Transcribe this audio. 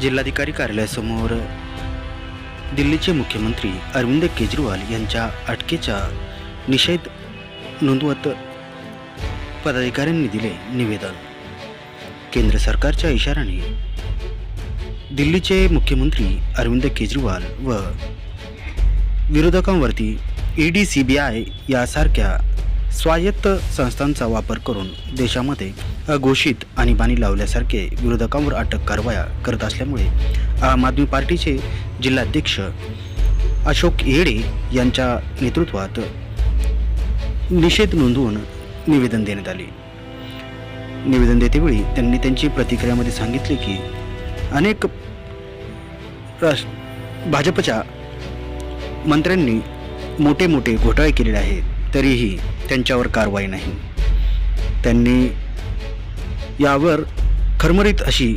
जिल्हाधिकारी कार्यालयासमोर दिल्लीचे मुख्यमंत्री अरविंद केजरीवाल यांच्या अटकेचा निषेध नोंदवत पदाधिकाऱ्यांनी दिले निवेदन. केंद्र सरकारच्या इशाराने दिल्लीचे मुख्यमंत्री अरविंद केजरीवाल व विरोधकांवरती E D C B I यासारख्या स्वायत्त संस्थांचा वापर करून देशामध्ये अघोषित आणीबाणी लावल्यासारखे विरोधकांवर अटक कारवाया करत असल्यामुळे आम आदमी पार्टीचे जिल्हाध्यक्ष अशोक येडे यांच्या नेतृत्वात निषेध नोंदवून निवेदन देण्यात आले. निवेदन देतेवेळी त्यांनी त्यांची प्रतिक्रियामध्ये सांगितले की अनेक राष्ट्र भाजपच्या मंत्र्यांनी मोठे मोठे घोटाळे केलेले आहेत तरीही त्यांच्यावर कारवाई नाही. त्यांनी यावर खरमरीत अशी